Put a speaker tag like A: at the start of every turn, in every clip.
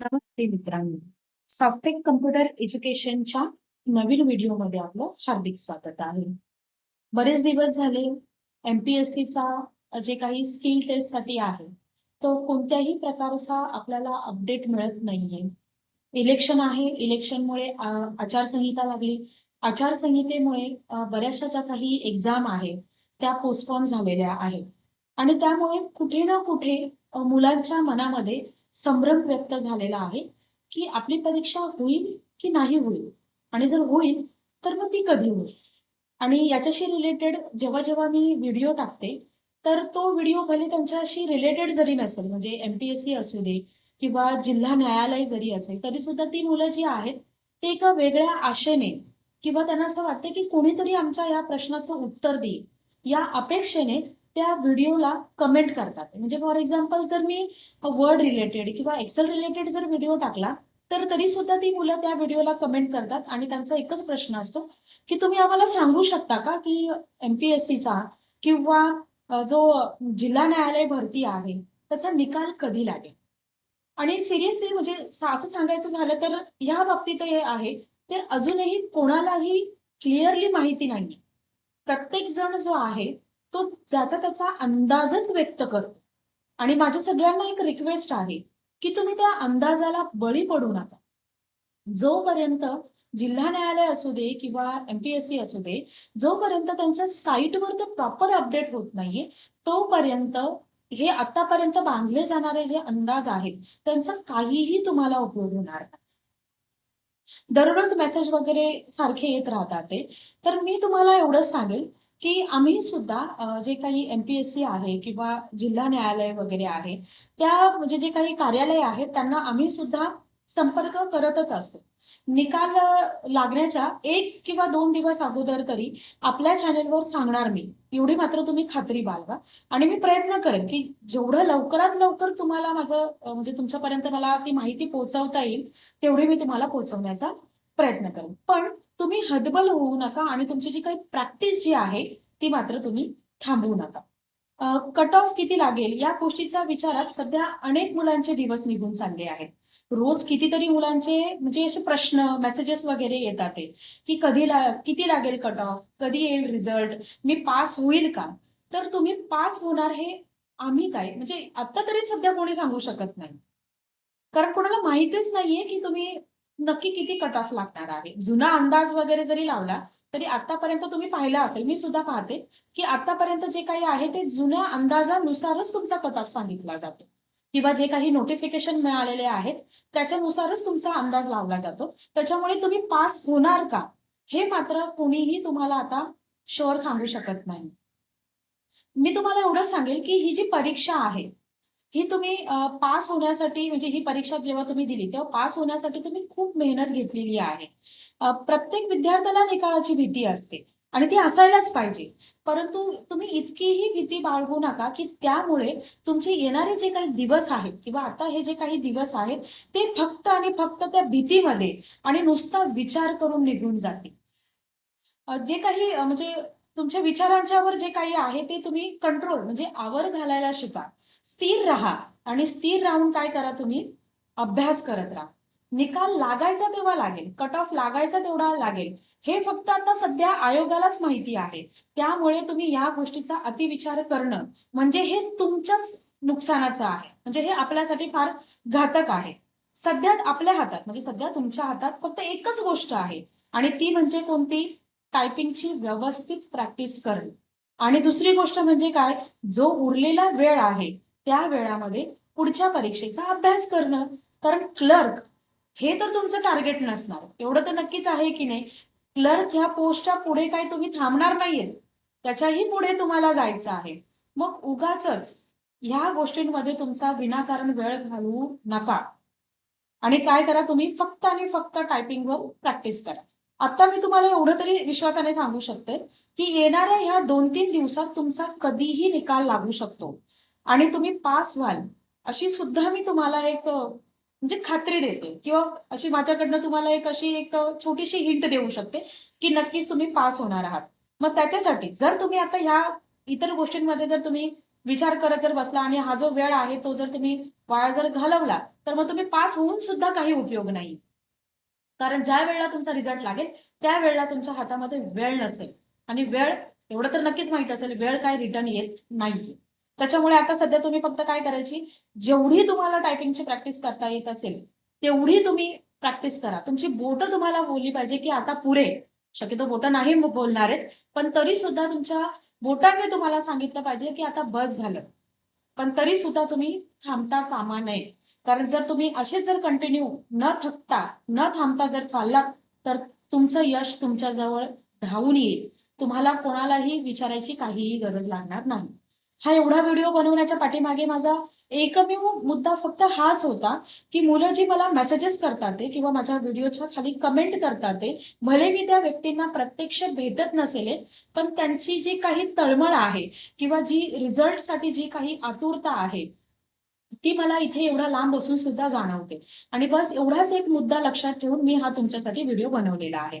A: नमस्ते मित्रांनो. Softech computer एज्युकेशनच्या नवीन व्हिडिओमध्ये आपलं हार्दिक स्वागत आहे. बरेच दिवस झाले एमपीएससीचा जे काही स्किल टेस्टसाठी आहे तो कोणत्याही प्रकारचा आपल्याला अपडेट मिळत नाहीये. इलेक्शन आहे इलेक्शनमुळे आचारसंहिता लागली. आचारसंहितेमुळे बऱ्याचशा ज्या काही एक्झाम आहेत त्या पोस्टपोन झालेल्या आहेत. आणि त्यामुळे कुठे ना कुठे मुलांच्या मनामध्ये संभ्रम व्यक्त झालेला आहे की आपली परीक्षा होईल की नाही होईल? आणि जर होईल तर मग ती कधी होईल? आणि याच्याशी रिलेटेड जेव्हा जेव्हा मी व्हिडिओ टाकते तर तो व्हिडिओ भले त्यांच्याशी रिलेटेड जरी नसेल म्हणजे एमपीएससी असू दे किंवा जिल्हा न्यायालय जरी असेल तरी सुद्धा ती मुलं जी आहेत ते एका वेगळ्या आशेने किंवा त्यांना असं वाटतं की कोणीतरी आमच्या या प्रश्नाचं उत्तर देईल. या अपेक्षेने त्या व्हिडिओला कमेंट करतात. म्हणजे फॉर एक्झाम्पल जर मी वर्ड रिलेटेड किंवा एक्सेल रिलेटेड जर व्हिडिओ टाकला तर तरी सुद्धा ती मुलं त्या व्हिडिओला कमेंट करतात आणि त्यांचा एकच प्रश्न असतो की तुम्ही आम्हाला सांगू शकता का की एमपीएससीचा किंवा जो जिल्हा न्यायालय भरती आहे त्याचा निकाल कधी लागेल? आणि सिरियसली म्हणजे असं सांगायचं झालं तर या बाबतीत हे आहे ते अजूनही कोणालाही क्लिअरली माहिती नाही प्रत्येक जण जो आहे तो ज्याचा त्याचा अंदाजच व्यक्त करतो. आणि माझ्या सगळ्यांना एक रिक्वेस्ट आहे की तुम्ही त्या अंदाजाला बळी पडू नका. जोपर्यंत जिल्हा न्यायालय असू दे किंवा एमपीएससी असू दे जोपर्यंत त्यांच्या साईटवर ते प्रॉपर अपडेट होत नाहीये तोपर्यंत हे आतापर्यंत बांधले जाणारे जे अंदाज आहेत त्यांचा काहीही तुम्हाला उपयोग होणार नाही. दररोज मेसेज वगैरे सारखे येत राहतात ते. तर मी तुम्हाला एवढंच सांगेल की आम्ही सुद्धा जे काही एमपीएससी आहे किंवा जिल्हा न्यायालय वगैरे आहे त्या म्हणजे जे काही कार्यालय आहेत त्यांना आम्ही सुद्धा संपर्क करतच असतो. निकाल लागण्याच्या एक किंवा दोन दिवस अगोदर तरी आपल्या चॅनेलवर सांगणार मी. एवढी मात्र तुम्ही खात्री बाळगा. आणि मी प्रयत्न करेन की जेवढं लवकरात लवकर तुम्हाला माझं म्हणजे तुमच्यापर्यंत मला ती माहिती पोहोचवता येईल तेवढी मी तुम्हाला पोहोचवण्याचा प्रयत्न करू. पण तुम्ही हदबल होऊ नका आणि तुमची जी काही प्रॅक्टिस जी आहे ती मात्र तुम्ही थांबवू नका. कट ऑफ किती लागेल? या गोष्टीच्या विचारात सध्या अनेक मुलांचे दिवस निघून चालले आहेत. रोज कितीतरी मुलांचे म्हणजे असे प्रश्न मेसेजेस वगैरे येतात ते की कधी ला किती लागेल कट ऑफ कधी येईल रिझल्ट मी पास होईल का? तर तुम्ही पास होणार हे आम्ही काय? म्हणजे आता तरी सध्या कोणी सांगू शकत नाही. कारण कोणाला माहितीच नाहीये की तुम्ही नक्की किती कट ऑफ लागणार आहे? जुना अंदाज वगैरे जरी लावला तरी आतापर्यंत तुम्ही पाहिलं असेल मी सुद्धा पाहते की आतापर्यंत जे काही आहे ते जुन्या अंदाजानुसारच तुमचा कट ऑफ सांगितला जातो. किंवा जे काही नोटिफिकेशन मिळालेले आहेत त्याच्यानुसारच तुमचा अंदाज लावला जातो. त्याच्यामुळे तुम्ही पास होणार का? हे मात्र कोणीही तुम्हाला आता शुअर सांगू शकत नाही. मी तुम्हाला एवढं सांगेल की ही जी परीक्षा आहे ही तुम्ही पास होण्यासाठी म्हणजे ही परीक्षा जेव्हा तुम्ही दिली तेव्हा पास होण्यासाठी तुम्ही खूप मेहनत घेतलेली आहे. प्रत्येक विद्यार्थ्याला निकालाची भीती असते आणि ती असायलाच पाहिजे. परंतु तुम्ही इतकीही भीती बाळगू नका की त्यामुळे तुमचे येणारे जे काही दिवस आहेत किंवा आता हे जे काही दिवस आहेत ते फक्त आणि फक्त त्या भीतीमध्ये आणि नुसता विचार करून निघून जातील. जे काही म्हणजे तुमच्या विचारांच्यावर जे काही आहे ते तुम्ही कंट्रोल म्हणजे आवर घालायला शिका. स्थिर राहा आणि स्थिर राहून काय करा तुम्ही? अभ्यास करत राहा. निकाल लागायचा तेव्हा लागेल कट ऑफ लागायचा तेवढा लागेल. हे फक्त आता सध्या आयोगालाच माहिती आहे. त्यामुळे तुम्ही या गोष्टीचा अतिविचार करणं म्हणजे हे तुमच्याच नुकसानाचं आहे. म्हणजे हे आपल्यासाठी फार घातक आहे. सध्या आपल्या हातात म्हणजे सध्या तुमच्या हातात फक्त एकच गोष्ट आहे आणि ती म्हणजे कोणती? टायपिंगची व्यवस्थित प्रॅक्टिस करणे. आणि दुसरी गोष्ट म्हणजे काय? जो उरलेला वेळ आहे त्या वेळामध्ये पुढच्या परीक्षेचा अभ्यास करणं. कारण क्लर्क हे तर तुमचं टार्गेट नसणार. एवढं तर नक्कीच आहे की नाही. क्लर्क ह्या पोस्टच्या पुढे काय तुम्ही थांबणार नाहीये. त्याच्याही पुढे तुम्हाला जायचं आहे. मग उगाच ह्या गोष्टींमध्ये तुमचा विनाकारण वेळ घालवू नका. आणि काय करा तुम्ही? फक्त आणि फक्त टायपिंगवर प्रॅक्टिस करा. आता मी तुम्हाला एवढं तरी विश्वासाने सांगू शकते की येणाऱ्या ह्या दोन तीन दिवसात तुमचा कधीही निकाल लागू शकतो. आणि तुम्ही पास व्हाल अशी सुद्धा मी तुम्हाला एक म्हणजे खात्री देते. किंवा अशी माझ्याकडनं तुम्हाला एक अशी एक छोटीशी हिंट देऊ शकते की नक्कीच तुम्ही पास होणार आहात. मग त्याच्यासाठी जर तुम्ही आता ह्या इतर गोष्टींमध्ये जर तुम्ही विचार करत जर बसला आणि हा जो वेळ आहे तो जर तुम्ही वाया जर घालवला तर मग तुम्ही पास होऊन सुद्धा काही उपयोग नाही. कारण ज्या वेळेला तुमचा रिझल्ट लागेल त्या वेळेला तुमच्या हातामध्ये वेळ नसेल. आणि वेळ एवढं तर नक्कीच माहीत असेल वेळ काय रिटर्न येत नाहीये. त्याच्यामुळे आता सध्या तुम्ही फक्त काय करायची? जेवढी तुम्हाला टायपिंगची प्रॅक्टिस करता येत असेल तेवढी तुम्ही प्रॅक्टिस करा. तुमची बोटं तुम्हाला बोलली पाहिजे की आता पुरे. शक्यतो बोटं नाही बोलणार आहेत पण तरी सुद्धा तुमच्या बोटांनी तुम्हाला सांगितलं पाहिजे की आता बस झालं. पण तरी सुद्धा तुम्ही थांबता कामा नये. कारण जर तुम्ही असेच जर कंटिन्यू न थकता न थांबता जर चाललात तर तुमचं यश तुमच्या जवळ धावून येईल. तुम्हाला कोणालाही विचारायची काहीही गरज लागणार नाही. हा एवढा व्हिडिओ बनवण्याच्या पाठीमागे माझा एकमेव मुद्दा फक्त हाच होता की मुलं जी मला मेसेजेस करतात ते किंवा माझ्या व्हिडिओच्या खाली कमेंट करतात ते भले मी त्या व्यक्तींना प्रत्यक्ष भेटत नसेल पण त्यांची जी काही तळमळ आहे किंवा जी रिझल्टसाठी जी काही आतुरता आहे ती मला इथे एवढा लांब बसून सुद्धा जाणवते. आणि बस एवढाच एक मुद्दा लक्षात ठेवून मी हा तुमच्यासाठी व्हिडिओ बनवलेला आहे.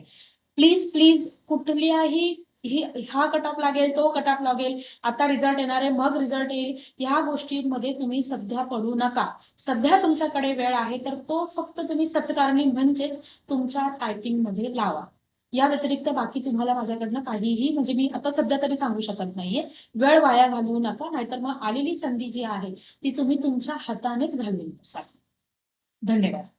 A: प्लीज प्लीज कुठल्याही ही हा कट ऑफ लागेल तो कट ऑफ लागेल. आता रिझल्ट येणार आहे मग रिझल्ट येईल. ह्या गोष्टींमध्ये तुम्ही सध्या पडू नका. सध्या तुमच्याकडे वेळ आहे तर तो फक्त तुम्ही सत्कारणी म्हणजेच तुमच्या टायपिंगमध्ये लावा. या व्यतिरिक्त बाकी तुम्हाला माझ्याकडनं काहीही म्हणजे मी आता सध्या तरी सांगू शकत नाहीये. वेळ वाया घालवू नका नाहीतर मग आलेली संधी जी आहे ती तुम्ही तुमच्या हातानेच घालवून बसाल धन्यवाद.